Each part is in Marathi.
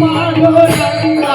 Panduranga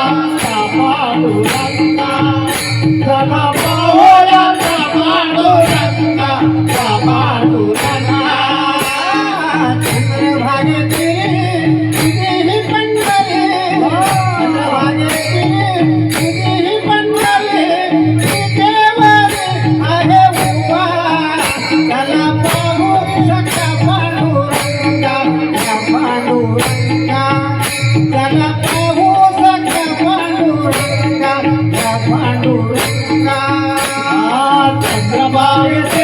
Trabalha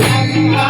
Ranga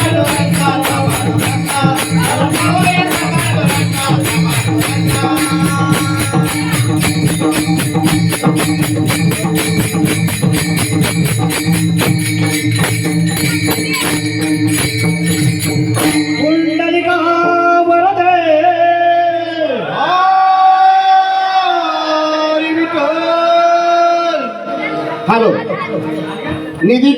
dejaron. Ni.